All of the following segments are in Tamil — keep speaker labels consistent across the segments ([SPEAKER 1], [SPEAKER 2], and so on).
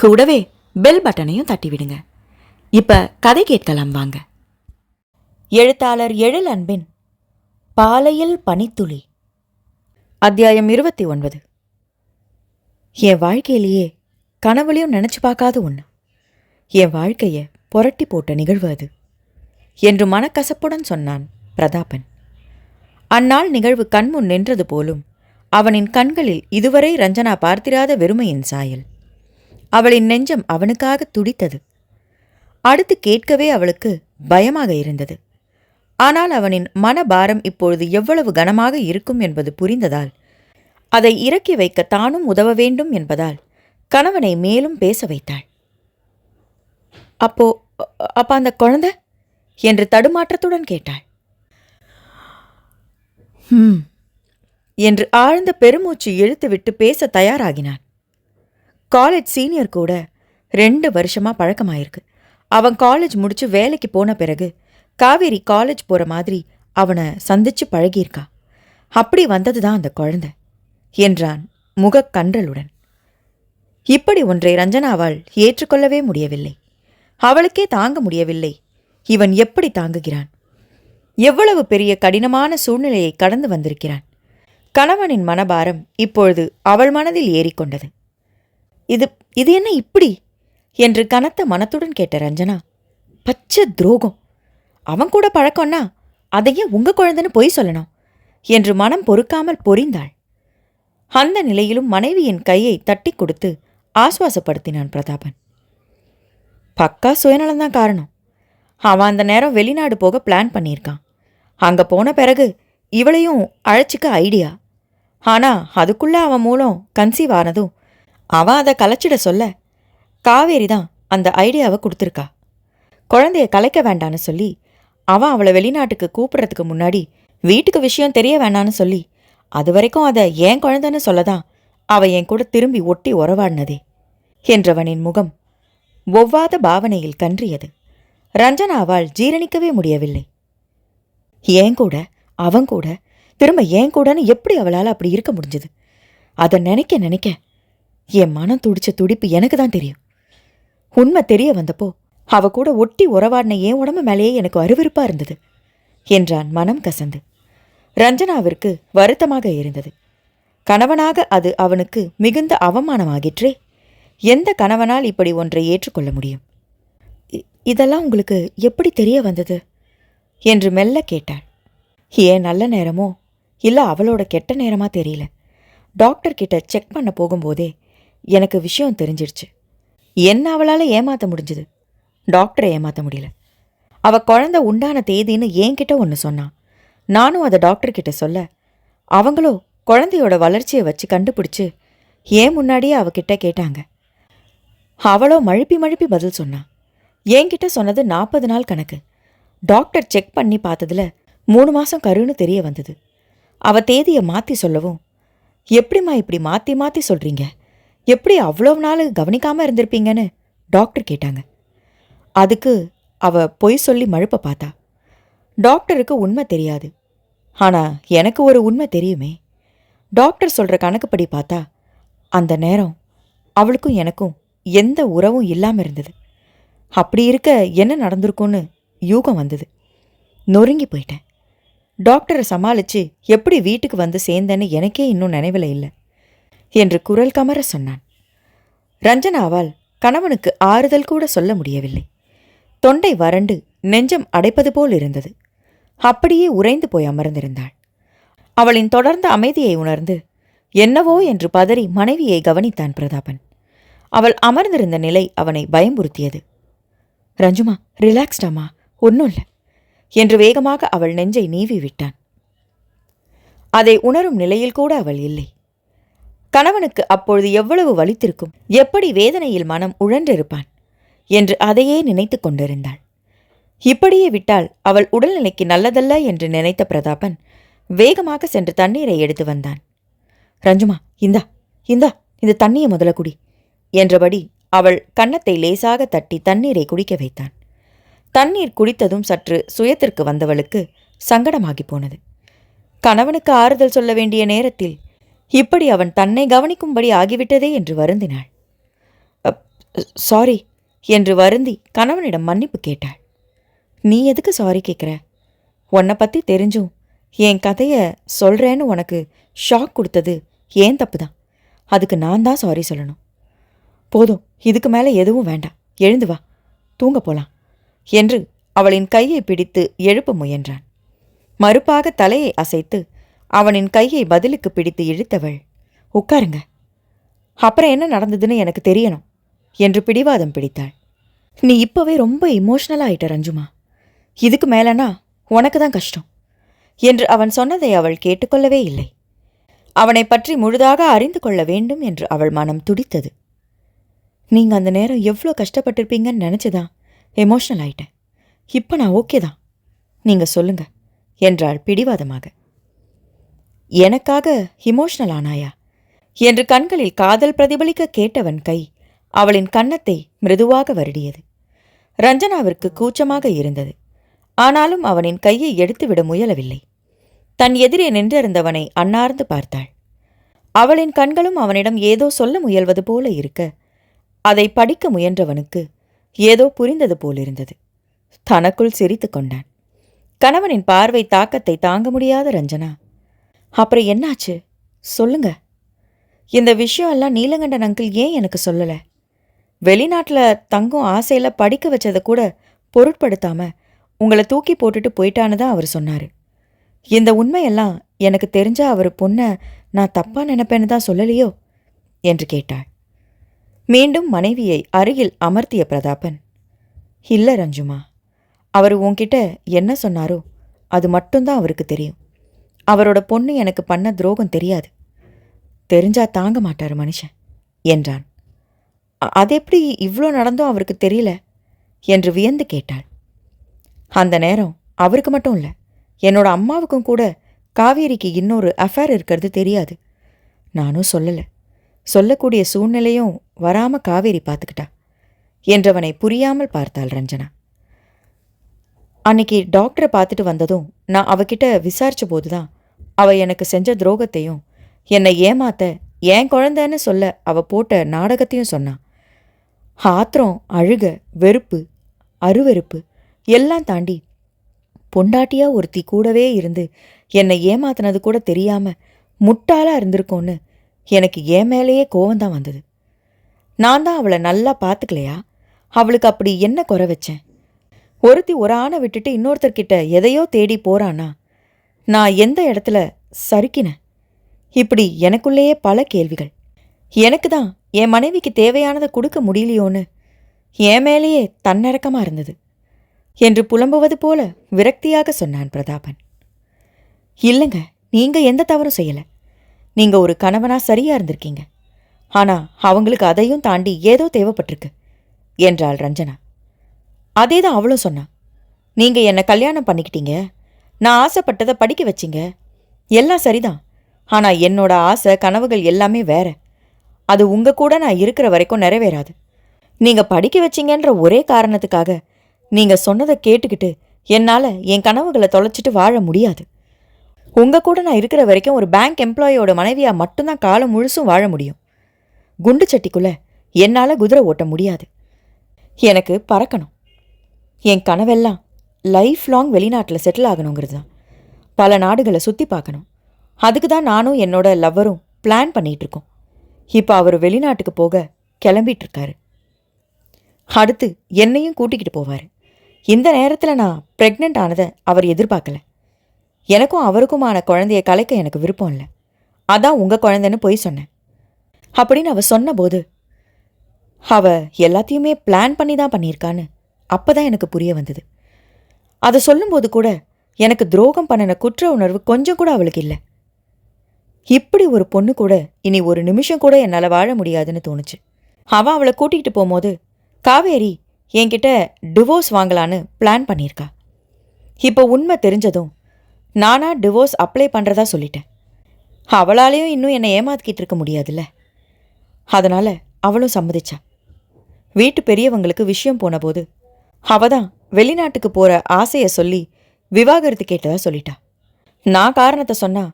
[SPEAKER 1] கூடவே பெல் பட்டனையும் தட்டிவிடுங்க. இப்ப கதை கேட்கலாம் வாங்க. எழுத்தாளர் எழில் அன்பின் பாலையில் பனித்துளி. அத்தியாயம் இருபத்தி ஒன்பது. என் வாழ்க்கையிலேயே கனவுலையும் நினைச்சு பார்க்காத ஒன்று என் வாழ்க்கைய புரட்டி போட்ட நிகழ்வு அது என்று மனக்கசப்புடன் சொன்னான் பிரதாபன். அந்நாள் நிகழ்வு கண்முன் நின்றது போலும் அவனின் கண்களில் இதுவரை ரஞ்சனா பார்த்திராத வெறுமையின் சாயல். அவளின் நெஞ்சம் அவனுக்காக துடித்தது. அடுத்து கேட்கவே அவளுக்கு பயமாக இருந்தது. ஆனால் அவனின் மனபாரம் இப்பொழுது எவ்வளவு கனமாக இருக்கும் என்பது புரிந்ததால் அதை இறக்கி வைக்க தானும் உதவ வேண்டும் என்பதால் கணவனை மேலும் பேச வைத்தாள். அப்போ அ- அப்ப அந்த குழந்தை? என்று தடுமாற்றத்துடன் கேட்டாள். என்று ஆழ்ந்த பெருமூச்சு இழுத்துவிட்டு பேச தயாராகினான். காலேஜ் சீனியர் கூட ரெண்டு வருஷமா பழக்கமாயிருக்கு. அவன் காலேஜ் முடிச்சு வேலைக்கு போன பிறகு காவேரி காலேஜ் போற மாதிரி அவனை சந்திச்சு பழகியிருக்கா. அப்படி வந்ததுதான் அந்த குழந்தை என்றான் முகக் கன்றலுடன் இப்படி ஒன்றை ரஞ்சனாவால் ஏற்றுக்கொள்ளவே முடியவில்லை. அவளுக்கே தாங்க முடியவில்லை. இவன் எப்படி தாங்குகிறான்? எவ்வளவு பெரிய கடினமான சூழ்நிலையை கடந்து வந்திருக்கிறான்? கணவனின் மனபாரம் இப்பொழுது அவள் மனதில் ஏறிக்கொண்டது. இது இது என்ன இப்படி? என்று கனத்த மனத்துடன் கேட்ட ரஞ்சனா. பச்சை துரோகம். அவன் கூட பழக்கம்னா அதையே உங்க குழந்தைன்னு பொய் சொல்லணும் என்று மனம் பொறுக்காமல் பொரிந்தாள் அந்த நிலையிலும் மனைவியின் கையை தட்டி கொடுத்து ஆசுவாசப்படுத்தினான் பிரதாபன். பக்கா சுயநலம்தான் காரணம். அவன் அந்த நேரம் வெளிநாடு போக பிளான் பண்ணியிருக்கான். அங்க போன பிறகு இவளையும் அழைச்சிக்க ஐடியா. ஆனா அதுக்குள்ள அவன் மூலம் கன்சீவ் ஆனதும் அவன் அதை கலைச்சிட சொல்ல காவேரி தான் அந்த ஐடியாவை கொடுத்துருக்கா. குழந்தைய கலைக்க வேண்டான்னு சொல்லி அவன் அவளை வெளிநாட்டுக்கு கூப்பிடுறதுக்கு முன்னாடி வீட்டுக்கு விஷயம் தெரிய வேண்டான்னு சொல்லி அது வரைக்கும் அதை ஏன் குழந்தைன்னு சொல்லதான் அவ என் கூட திரும்பி ஒட்டி உறவாடினதே என்றவனின் முகம் ஒவ்வாத பாவனையில் கன்றியது. ரஞ்சனாவால் ஜீரணிக்கவே முடியவில்லை. ஏன் கூட அவன் கூட திரும்ப ஏன் கூடன்னு எப்படி அவளால் அப்படி இருக்க முடிஞ்சது? அதை நினைக்க நினைக்க என் மனம் துடிச்ச துடிப்பு எனக்கு தான் தெரியும். உண்மை தெரிய வந்தப்போ அவ கூட ஒட்டி உறவாடின என் உடம்பு மேலேயே எனக்கு அருவருப்பாக இருந்தது என்றான் மனம் கசந்து. ரஞ்சனாவிற்கு வருத்தமாக இருந்தது. கணவனாக அது அவனுக்கு மிகுந்த அவமானமாகிற்றே எந்த கணவனால் இப்படி ஒன்றை ஏற்றுக்கொள்ள முடியும்? இதெல்லாம் உங்களுக்கு எப்படி தெரிய வந்தது? என்று மெல்ல கேட்டாள். ஏன் நல்ல நேரமோ இல்லை அவளோட கெட்ட நேரமா தெரியல. டாக்டர் கிட்ட செக் பண்ண போகும்போதே எனக்கு விஷயம் தெரிஞ்சிடுச்சு என்ன அவளால ஏமாத்த முடிஞ்சது? டாக்டரை ஏமாத்த முடியல. அவ குழந்தை உண்டான தேதின்னு என்கிட்ட ஒன்று சொன்னான் நானும் அதை டாக்டர் கிட்ட சொல்ல அவங்களோ குழந்தையோட வளர்ச்சியை வச்சு கண்டுபிடிச்சு ஏன் முன்னாடியே அவகிட்ட கேட்டாங்க. அவளோ மழுப்பி மழுப்பி பதில் சொன்னான் என்கிட்ட சொன்னது நாற்பது நாள் கணக்கு. டாக்டர் செக் பண்ணி பார்த்ததுல மூணு மாசம் கருன்னு தெரிய வந்தது. அவ தேதியை மாத்தி சொல்லவும் எப்படிம்மா இப்படி மாத்தி மாத்தி சொல்றீங்க? எப்படி அவ்வளவு நாள் கவனிக்காமல் இருந்திருப்பீங்கன்னு டாக்டர் கேட்டாங்க. அதுக்கு அவ பொய் சொல்லி மழுப்ப பார்த்தா. டாக்டருக்கு உண்மை தெரியாது. ஆனால் எனக்கு ஒரு உண்மை தெரியுமே. டாக்டர் சொல்கிற கணக்குப்படி பார்த்தா அந்த நேரம் அவளுக்கும் எனக்கும் எந்த உறவும் இல்லாமல் இருந்தது. அப்படி இருக்க என்ன நடந்திருக்கும்னு யூகம் வந்தது. நொறுங்கி போயிட்டேன். டாக்டரை சமாளித்து எப்படி வீட்டுக்கு வந்து சேர்ந்தேன்னு எனக்கே இன்னும் நினைவில் இல்லை. என்று குரல் கமர சொன்னான். ரஞ்சனாவால் கணவனுக்கு ஆறுதல் கூட சொல்ல முடியவில்லை. தொண்டை வறண்டு நெஞ்சம் அடைப்பது போல் இருந்தது. அப்படியே உறைந்து போய் அமர்ந்திருந்தாள். அவளின் தொடர்ந்த அமைதியை உணர்ந்து என்னவோ? என்று பதறி மனைவியை கவனித்தான் பிரதாபன். அவள் அமர்ந்திருந்த நிலை அவனை பயமுறுத்தியது. ரஞ்சுமா ரிலாக்ஸ்டாமா ஒன்றும் இல்லை என்று வேகமாக அவள் நெஞ்சை நீவி விட்டான். அதை உணரும் நிலையில் கூட அவள் இல்லை. கணவனுக்கு அப்பொழுது எவ்வளவு வலித்திருக்கும்? எப்படி வேதனையில் மனம் உழன்றிருப்பான்? என்று அதையே நினைத்து கொண்டிருந்தாள். இப்படியே விட்டால் அவள் உடல்நிலைக்கு நல்லதல்ல என்று நினைத்த பிரதாபன் வேகமாக சென்று தண்ணீரை எடுத்து வந்தான். ரஞ்சுமா இந்தா இந்தா இந்த தண்ணியை முதல குடி என்றபடி அவள் கன்னத்தை லேசாக தட்டி தண்ணீரை குடிக்க வைத்தான். தண்ணீர் குடித்ததும் சற்று சுயத்திற்கு வந்தவளுக்கு சங்கடமாகி போனது. கணவனுக்கு ஆறுதல் சொல்ல வேண்டிய நேரத்தில் இப்படி அவன் தன்னை கவனிக்கும்படி ஆகிவிட்டதே என்று வருந்தினாள். "அப், சாரி என்று வருந்தி கணவனிடம் மன்னிப்பு கேட்டாள். நீ எதுக்கு சாரி கேட்குற உன்னை பற்றி தெரிஞ்சும். என் கதையை சொல்கிறேன்னு உனக்கு ஷாக் கொடுத்தது ஏன் தப்பு தான் அதுக்கு நான் தான் சாரி சொல்லணும். போதும் இதுக்கு மேலே எதுவும் வேண்டாம். எழுந்து வா தூங்க போலாம் என்று அவளின் கையை பிடித்து எழுப்ப முயன்றான். மறுப்பாக தலையை அசைத்து அவனின் கையை பதிலுக்கு பிடித்து இழுத்தவள் உட்காருங்க. அப்புறம் என்ன நடந்ததுன்னு எனக்கு தெரியணும் என்று பிடிவாதம் பிடித்தாள். நீ இப்போவே ரொம்ப இமோஷனல் ஆயிட்ட ரஞ்சுமா. இதுக்கு மேலனா உனக்கு தான் கஷ்டம் என்று அவன் சொன்னதை அவள் கேட்டுக்கொள்ளவே இல்லை. அவனை பற்றி முழுதாக அறிந்து கொள்ள வேண்டும் என்று அவள் மனம் துடித்தது. நீங்க அந்த நேரம் எவ்வளோ கஷ்டப்பட்டிருப்பீங்கன்னு நினச்சிதான் எமோஷனல் ஆயிட்டேன் இப்போ நான் ஓகே தான். நீங்க சொல்லுங்க என்றாள் பிடிவாதமாக. எனக்காக இமோஷனல் ஆனாயா? என்று கண்களில் காதல் பிரதிபலிக்க கேட்டவன் கை அவளின் கன்னத்தை மிருதுவாக வருடியது. ரஞ்சனாவிற்கு கூச்சமாக இருந்தது. ஆனாலும் அவனின் கையை எடுத்துவிட முயலவில்லை. தன் எதிரே நின்றிருந்தவனை அன்னார்ந்து பார்த்தாள். அவளின் கண்களும் அவனிடம் ஏதோ சொல்ல முயல்வது போல இருக்க அதை படிக்க முயன்றவனுக்கு ஏதோ புரிந்தது போலிருந்தது. தனக்குள் சிரித்து கொண்டான். கணவனின் பார்வை தாக்கத்தை தாங்க முடியாத ரஞ்சனா அப்புறம் என்னாச்சு? சொல்லுங்க. இந்த விஷயம் எல்லாம் நீலகண்டன் அங்கிள் ஏன் எனக்கு சொல்லலை? வெளிநாட்டில் தங்கும் ஆசையில் படிக்க வச்சதை கூட பொருட்படுத்தாமல் உங்களை தூக்கி போட்டுட்டு போயிட்டான்னு தான் அவர் சொன்னார். இந்த உண்மையெல்லாம் எனக்கு தெரிஞ்ச அவர் பொண்ணை நான் தப்பாக நினைப்பேன்னு தான் சொல்லலையோ? என்று கேட்டாள். மீண்டும் மனைவியை அருகில் அமர்த்திய பிரதாபன் இல்லை ரஞ்சுமா அவர் உன்கிட்ட என்ன சொன்னாரோ அது மட்டும்தான் அவருக்கு தெரியும். அவரோட பொண்ணு எனக்கு பண்ண துரோகம் தெரியாது. தெரிஞ்சா தாங்க மாட்டார் மனுஷன் என்றான். அது எப்படி இவ்வளோ நடந்தும் அவருக்கு தெரியல என்று வியந்து கேட்டாள். அந்த நேரம் அவருக்கு மட்டும் இல்லை என்னோட அம்மாவுக்கும் கூட காவேரிக்கு இன்னொரு அஃபேர் இருக்கிறது தெரியாது. நானும் சொல்லலை. சொல்லக்கூடிய சூழ்நிலையும் வராம காவேரி பார்த்துக்கிட்டா என்றவனை புரியாமல் பார்த்தாள் ரஞ்சனா. அன்னைக்கு டாக்டரை பார்த்துட்டு வந்ததும் நான் அவகிட்ட விசாரிச்ச போது தான் அவ எனக்கு செஞ்ச துரோகத்தையும் என்னை ஏமாத்த என் குழந்தைன்னு சொல்ல அவ போட்ட நாடகத்தையும் சொன்னான் ஆத்திரம் அழுக வெறுப்பு அருவெறுப்பு எல்லாம் தாண்டி பொண்டாட்டியா ஒருத்தி கூடவே இருந்து என்னை ஏமாத்தினது கூட தெரியாம முட்டாளா இருந்திருக்கோன்னு எனக்கு என் மேலேயே கோவம்தான் வந்தது. நான் தான் அவளை நல்லா பார்த்துக்கலையா அவளுக்கு அப்படி என்ன குறை வச்சேன்? ஒருத்தி ஒரு ஆணை விட்டுட்டு இன்னொருத்தர்கிட்ட எதையோ தேடி போறானா நான் எந்த இடத்துல சறுக்கினேன் இப்படி எனக்குள்ளேயே பல கேள்விகள். எனக்கு தான் என் மனைவிக்கு தேவையானதை கொடுக்க முடியலையோன்னு என் மேலேயே தன்னடக்கமா இருந்தது. என்று புலம்புவது போல விரக்தியாக சொன்னான் பிரதாபன். இல்லைங்க நீங்கள் எந்த தவறும் செய்யலை. நீங்கள் ஒரு கணவனாக சரியாக இருந்திருக்கீங்க. ஆனால் அவங்களுக்கு அதையும் தாண்டி ஏதோ தேவைப்பட்டிருக்கு என்றாள் ரஞ்சனா. அதே தான் அவளும் சொன்னான் நீங்கள் என்னை கல்யாணம் பண்ணிக்கிட்டீங்க? நான் ஆசைப்பட்டதை படிக்க வச்சீங்க. எல்லாம் சரிதான். ஆனா என்னோட ஆசை கனவுகள் எல்லாமே வேற. அது உங்க கூட நான் இருக்கிற வரைக்கும் நிறைவேறாது. நீங்க படிக்க வச்சீங்கன்ற ஒரே காரணத்துக்காக நீங்க சொன்னதை கேட்டுக்கிட்டு என்னால என் கனவுகளை தொலைச்சிட்டு வாழ முடியாது. உங்க கூட நான் இருக்கிற வரைக்கும் ஒரு பேங்க் எம்ப்ளாயியோட மனைவியா மட்டும்தான் காலம் முழுசும் வாழ முடியும். குண்டு சட்டிக்குள்ள என்னால குதிரை ஓட்ட முடியாது. எனக்கு பறக்கணும். என் கனவெல்லாம் லைஃப் லாங் வெளிநாட்டில் செட்டில் ஆகணுங்கிறது தான். பல நாடுகளை சுற்றி பார்க்கணும். அதுக்கு தான் நானும் என்னோட லவ்வரும் பிளான் பண்ணிகிட்ருக்கோம் இப்போ அவர் வெளிநாட்டுக்கு போக கிளம்பிகிட்ருக்காரு அடுத்து என்னையும் கூட்டிக்கிட்டு போவார். இந்த நேரத்தில் நான் ப்ரெக்னென்ட் ஆனதை அவர் எதிர்பார்க்கல. எனக்கும் அவருக்குமான குழந்தைய கலைக்க எனக்கு விருப்பம் இல்லை. அதான் உங்கள் குழந்தைன்னு போய் சொன்னேன். அப்படின்னு அவ சொன்னபோது அவ எல்லாத்தையுமே பிளான் பண்ணி தான் பண்ணியிருக்கான்னு அப்போ தான் எனக்கு புரிய வந்தது. அதை சொல்லும்போது கூட எனக்கு துரோகம் பண்ணின குற்ற உணர்வு கொஞ்சம் கூட அவளுக்கு இல்லை. இப்படி ஒரு பொண்ணு கூட இனி ஒரு நிமிஷம் கூட என்னால் வாழ முடியாதுன்னு தோணுச்சு. அவன் அவளை கூட்டிகிட்டு போகும்போது காவேரி என்கிட்ட டிவோர்ஸ் வாங்கலான்னு பிளான் பண்ணியிருக்கா. இப்போ உண்மை தெரிஞ்சதும் நானா டிவோர்ஸ் அப்ளை பண்ணுறதா சொல்லிட்டேன். அவளாலேயும் இன்னும் என்னை ஏமாத்திக்கிட்டு இருக்க முடியாதுல்ல. அதனால் அவளும் சம்மதிச்சா. வீட்டு பெரியவங்களுக்கு விஷயம் போனபோது அவ தான் வெளிநாட்டுக்கு போகிற ஆசையை சொல்லி விவாகரத்து கேட்டதா சொல்லிட்டா. நான் காரணத்தை சொன்னா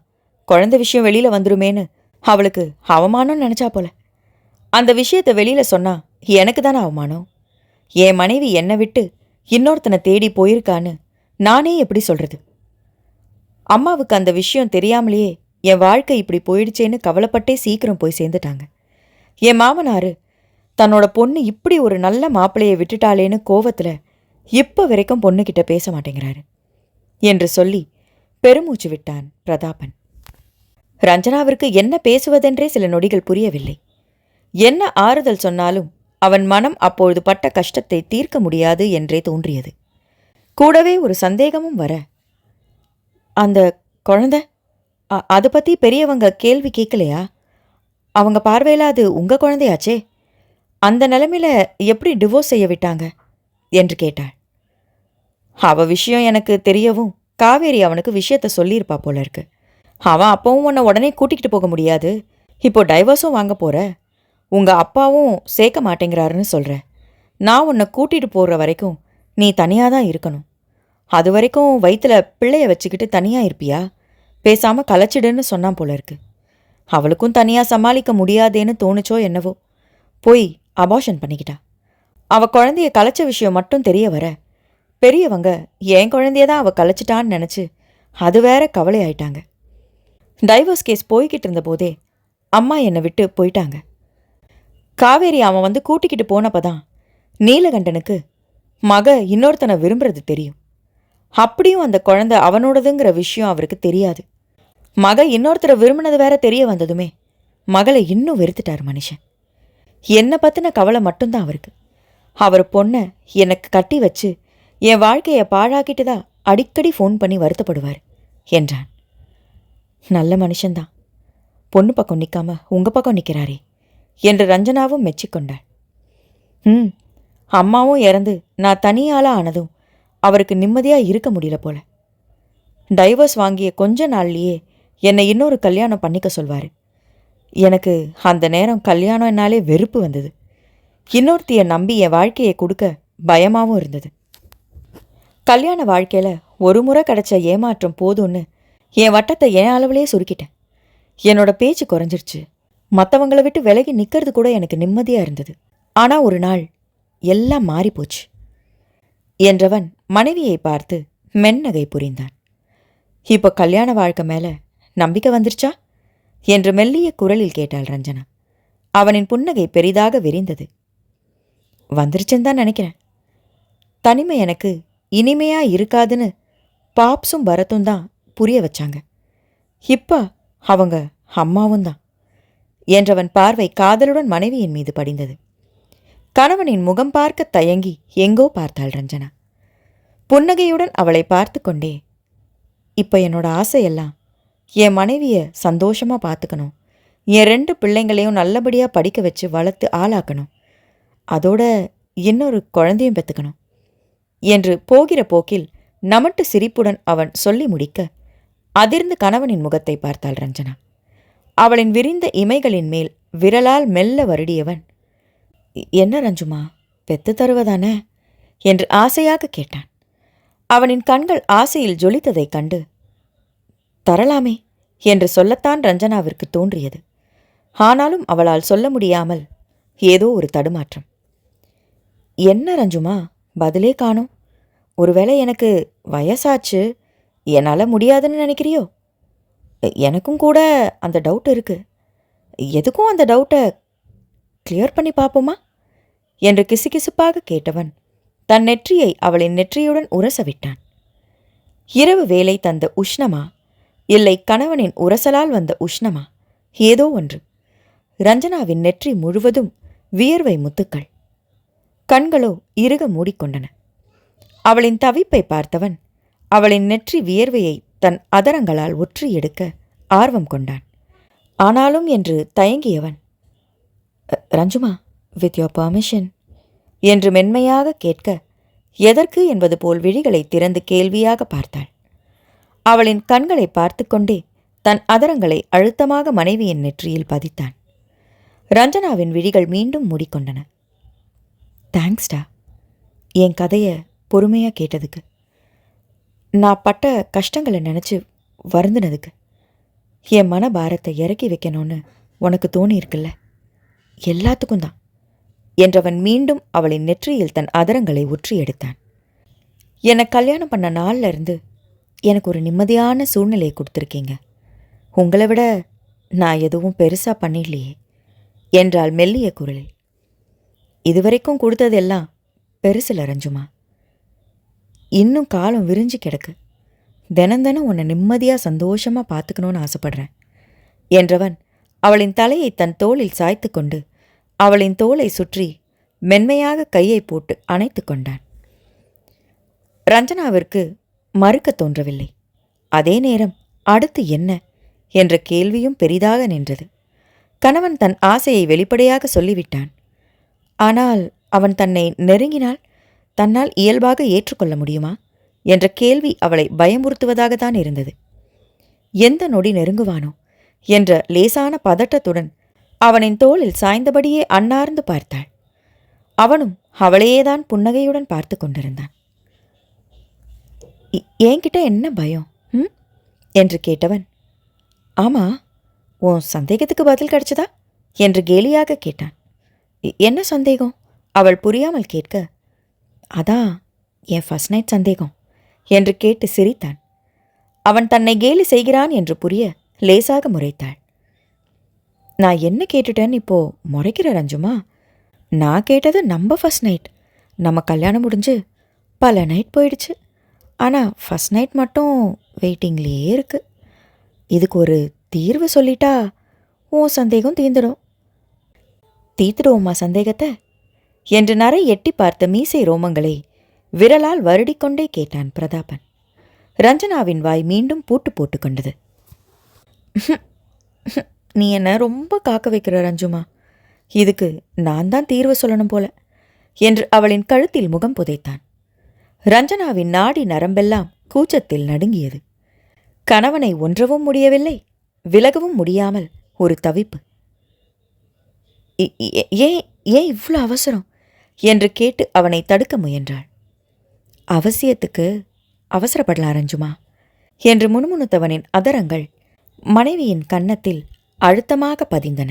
[SPEAKER 1] குழந்தை விஷயம் வெளியில் வந்துருமேன்னு அவளுக்கு அவமானம் நினச்சா போல. அந்த விஷயத்தை வெளியில் சொன்னா எனக்கு தானே அவமானம்? என் மனைவி என்னை விட்டு இன்னொருத்தனை தேடி போயிருக்கான்னு நானே எப்படி சொல்கிறது அம்மாவுக்கு அந்த விஷயம் தெரியாமலேயே என் வாழ்க்கை இப்படி போயிடுச்சேன்னு கவலைப்பட்டே சீக்கிரம் போய் சேர்ந்துட்டாங்க. என் மாமனாரு தன்னோட பொண்ணு இப்படி ஒரு நல்ல மாப்பிள்ளையை விட்டுட்டாளேன்னு கோவத்தில் இப்போ வரைக்கும் பொண்ணுகிட்ட பேச மாட்டேங்கிறாரு? என்று சொல்லி பெருமூச்சு விட்டான் பிரதாபன். ரஞ்சனாவிற்கு என்ன பேசுவதென்றே சில நொடிகள் புரியவில்லை. என்ன ஆறுதல் சொன்னாலும் அவன் மனம் அப்பொழுது பட்ட கஷ்டத்தை தீர்க்க முடியாது என்றே தோன்றியது. கூடவே ஒரு சந்தேகமும் வர அந்த குழந்த அதை அது பற்றி பெரியவங்க கேள்வி கேட்கலையா? அவங்க பார்வையில் அது உங்கள் குழந்தையாச்சே? அந்த நிலமையில எப்படி டிவோர்ஸ் செய்ய விட்டாங்க? என்று கேட்டாள். அவ விஷயம் எனக்கு தெரியவும் காவேரி அவனுக்கு விஷயத்த சொல்லியிருப்பா போல இருக்கு. அவன் அப்பவும் உன்னை உடனே கூட்டிகிட்டு போக முடியாது. இப்போ டைவர்ஸும் வாங்க போற. உங்க அப்பாவும் சேர்க்க மாட்டேங்கிறாருன்னு சொல்ற. நான் உன்னை கூட்டிட்டு போற வரைக்கும் நீ தனியாக தான் இருக்கணும். அது வரைக்கும் வயிற்றில் பிள்ளைய வச்சுக்கிட்டு தனியாக இருப்பியா? பேசாம கலைச்சிடுன்னு சொன்னான் போல இருக்கு. அவளுக்கும் தனியாக சமாளிக்க முடியாதேன்னு தோணுச்சோ என்னவோ. போய் அபாஷன் பண்ணிக்கிட்டா. அவ குழந்தைய கலைச்ச விஷயம் மட்டும் தெரிய வர. பெரியவங்க என் குழந்தைய தான் அவள் கலைச்சிட்டான்னு நினச்சி அது வேற கவலை ஆயிட்டாங்க டைவர்ஸ் கேஸ் போய்கிட்டு இருந்த போதே அம்மா என்னை விட்டு போயிட்டாங்க. காவேரி அவன் வந்து கூட்டிக்கிட்டு போனப்பதான் நீலகண்டனுக்கு மக இன்னொருத்தனை விரும்புறது தெரியும். அப்படியும் அந்த குழந்தை அவனோடதுங்கிற விஷயம் அவருக்கு தெரியாது. மக இன்னொருத்தரை விரும்பினது வேற தெரிய வந்ததுமே மகளை இன்னும் வெறுத்துட்டார் மனுஷன். என்னை பற்றின கவலை மட்டும்தான் அவருக்கு. அவர் பொண்ணை எனக்கு கட்டி வச்சு என் வாழ்க்கையை பாழாக்கிட்டு தான் அடிக்கடி ஃபோன் பண்ணி வருத்தப்படுவார் என்றான். நல்ல மனுஷன்தான். பொண்ணு பக்கம் நிற்காம உங்கள் பக்கம் நிற்கிறாரே என்று ரஞ்சனாவும் மெச்சிக்கொண்டாள் ம் அம்மாவும் இறந்து நான் தனியாளாக ஆனதும் அவருக்கு நிம்மதியாக இருக்க முடியல போல. டைவர்ஸ் வாங்கிய கொஞ்ச நாள்லேயே என்னை இன்னொரு கல்யாணம் பண்ணிக்க சொல்வார். எனக்கு அந்த நேரம் கல்யாணம்னாலே வெறுப்பு வந்தது. இன்னொருத்தியை நம்பி என் வாழ்க்கையை கொடுக்க பயமாகவும் இருந்தது. கல்யாண வாழ்க்கையில ஒரு முறை கிடைச்ச ஏமாற்றம் போதும்னு என் வட்டத்தை என் அளவுலயே சுருக்கிட்டேன். என்னோட பேச்சு குறைஞ்சிருச்சு. மற்றவங்களை விட்டு விலகி நிற்கிறது கூட எனக்கு நிம்மதியா இருந்தது. ஆனா ஒரு நாள் எல்லாம் மாறிப்போச்சு. என்றவன் மனைவியை பார்த்து மென்னகை புரிந்தான். இப்போ கல்யாண வாழ்க்கை மேல நம்பிக்கை வந்துருச்சா? என்று மெல்லிய குரலில் கேட்டாள் ரஞ்சனா. அவனின் புன்னகை பெரிதாக விரிந்தது. வந்துருச்சுன்னு தான் நினைக்கிறேன். தனிமை எனக்கு இனிமையா இருக்காதுன்னு பாப்ஸும் பரத்தும் தான் புரிய வச்சாங்க. இப்போ அவங்க அம்மாவும் தான் என்றவன் பார்வை காதலுடன் மனைவியின் மீது படிந்தது. கணவனின் முகம் பார்க்க தயங்கி எங்கோ பார்த்தாள் ரஞ்சனா. புன்னகையுடன் அவளை பார்த்து கொண்டே இப்போ என்னோட ஆசையெல்லாம் என் மனைவியை சந்தோஷமா பார்த்துக்கணும் என் ரெண்டு பிள்ளைங்களையும் நல்லபடியாக படிக்க வச்சு வளர்த்து ஆளாக்கணும். அதோட இன்னொரு குழந்தையும் பெற்றுக்கணும் என்று போகிற போக்கில் நமட்டு சிரிப்புடன் அவன் சொல்லி முடிக்க அதிர்ந்து கணவனின் முகத்தை பார்த்தாள் ரஞ்சனா. அவளின் விரிந்த இமைகளின் மேல் விரலால் மெல்ல வருடியவன் என்ன ரஞ்சுமா பெத்து தருவதானே? என்று ஆசையாக கேட்டான். அவனின் கண்கள் ஆசையில் ஜொலித்ததைக் கண்டு தரலாமே என்று சொல்லத்தான் ரஞ்சனாவிற்கு தோன்றியது. ஆனாலும் அவளால் சொல்ல முடியாமல் ஏதோ ஒரு தடுமாற்றம் என்ன ரஞ்சுமா பதிலே காணும். ஒருவேளை எனக்கு வயசாச்சு என்னால் முடியாதுன்னு நினைக்கிறியோ? எனக்கும் கூட அந்த டவுட் இருக்கு. எதுக்கும் அந்த டவுட்டை கிளியர் பண்ணி பார்ப்போமா? என்று கிசுகிசுப்பாக கேட்டவன் தன் நெற்றியை அவளின் நெற்றியுடன் உரச விட்டான் இரவு வேலை தந்த உஷ்ணமா இல்லை கணவனின் உரசலால் வந்த உஷ்ணமா ஏதோ ஒன்று. ரஞ்சனாவின் நெற்றி முழுவதும் வியர்வை முத்துக்கள். கண்களோ இறுக மூடிக்கொண்டன. அவளின் தவிப்பை பார்த்தவன் அவளின் நெற்றி வியர்வையை தன் அதரங்களால் ஒற்றி எடுக்க ஆர்வம் கொண்டான். ஆனாலும் என்று தயங்கியவன் ரஞ்சுமா வித் யோர் பர்மிஷன் என்று மென்மையாக கேட்க எதற்கு? என்பது போல் விழிகளை திறந்து கேள்வியாக பார்த்தாள். அவளின் கண்களை பார்த்து கொண்டே தன் அதரங்களை அழுத்தமாக மனைவியின் நெற்றியில் பதித்தான். ரஞ்சனாவின் விழிகள் மீண்டும் மூடிக்கொண்டன. தேங்க்ஸ்டா என் கதையை பொறுமையாக கேட்டதுக்கு. நான் பட்ட கஷ்டங்களை நினச்சி வருந்தினதுக்கு. என் மன பாரத்தை இறக்கி வைக்கணும்னு உனக்கு தோணியிருக்குல்ல எல்லாத்துக்கும் தான். என்றவன் மீண்டும் அவளின் நெற்றியில் தன் அதரங்களை ஒற்றி எடுத்தான். என்னை கல்யாணம் பண்ண நாள்ல இருந்து எனக்கு ஒரு நிம்மதியான சூழ்நிலையை கொடுத்துருக்கீங்க. உங்களை விட நான் எதுவும் பெருசாக பண்ணிடலையே. என்றாள் மெல்லிய குரலில். இதுவரைக்கும் கொடுத்ததெல்லாம் பெருசில் ரஞ்சுமா இன்னும் காலம் விரிஞ்சு கிடக்கு. தினம் தினம் உன்னை நிம்மதியாக சந்தோஷமாக பார்த்துக்கணும்னு ஆசைப்படுறேன் என்றவன் அவளின் தலையை தன் தோளில் சாய்த்து கொண்டு அவளின் தோளை சுற்றி மென்மையாக கையை போட்டு அணைத்து கொண்டான். ரஞ்சனாவிற்கு மறுக்க தோன்றவில்லை. அதே நேரம் அடுத்து என்ன என்ற கேள்வியும் பெரிதாக நின்றது. கணவன் தன் ஆசையை வெளிப்படையாக சொல்லிவிட்டான். ஆனால் அவன் தன்னை நெருங்கினால் தன்னால் இயல்பாக ஏற்றுக்கொள்ள முடியுமா? என்ற கேள்வி அவளை பயமுறுத்துவதாகத்தான் இருந்தது. எந்த நொடி நெருங்குவானோ? என்ற லேசான பதட்டத்துடன் அவனின் தோளில் சாய்ந்தபடியே அன்னார்ந்து பார்த்தாள். அவனும் அவளையேதான் புன்னகையுடன் பார்த்து கொண்டிருந்தான். "இ- என்கிட்ட என்ன பயம்? ம்? என்று கேட்டவன். ஆமா உன் சந்தேகத்துக்கு பதில் கிடைச்சதா? என்று கேலியாக கேட்டான். என்ன சந்தேகம்? அவள் புரியாமல் கேட்க அதான் என் ஃபர்ஸ்ட் நைட் சந்தேகம் என்று கேட்டு சிரித்தான். அவன் தன்னை கேலி செய்கிறான் என்று புரிய லேசாக முறைத்தாள். நான் என்ன கேட்டுட்டேன்னு இப்போ முறைக்கிற ரஞ்சுமா நான் கேட்டது நம்ம ஃபர்ஸ்ட் நைட் நம்ம கல்யாணம் முடிஞ்சு பல நைட் போயிடுச்சு. ஆனால் ஃபர்ஸ்ட் நைட் மட்டும் வெயிட்டிங்லேயே இருக்கு. இதுக்கு ஒரு தீர்வு சொல்லிட்டா உன் சந்தேகம் தீர்ந்துடும் தீர்த்துடுவோம்மா சந்தேகத்தை? என்று நரை எட்டி பார்த்த மீசை ரோமங்களை விரலால் வருடிக்கொண்டே கேட்டான் பிரதாபன். ரஞ்சனாவின் வாய் மீண்டும் பூட்டு போட்டுக்கொண்டது நீ என்ன ரொம்ப காக்க வைக்கிற ரஞ்சுமா? இதுக்கு நான் தான் தீர்வு சொல்லணும் போல என்று அவளின் கழுத்தில் முகம் புதைத்தான். ரஞ்சனாவின் நாடி நரம்பெல்லாம் கூச்சத்தில் நடுங்கியது. கணவனை ஒன்றவும் முடியவில்லை விலகவும் முடியாமல் ஒரு தவிப்பு. ஏன் ஏன் இவ்வளோ அவசரம்? என்று கேட்டு அவனை தடுக்க முயன்றாள். அவசியத்துக்கு அவசரப்படலாம் ரஞ்சுமா என்று முணுமுணுத்தவனின் அதரங்கள் மனைவியின் கன்னத்தில் அழுத்தமாக பதிந்தன.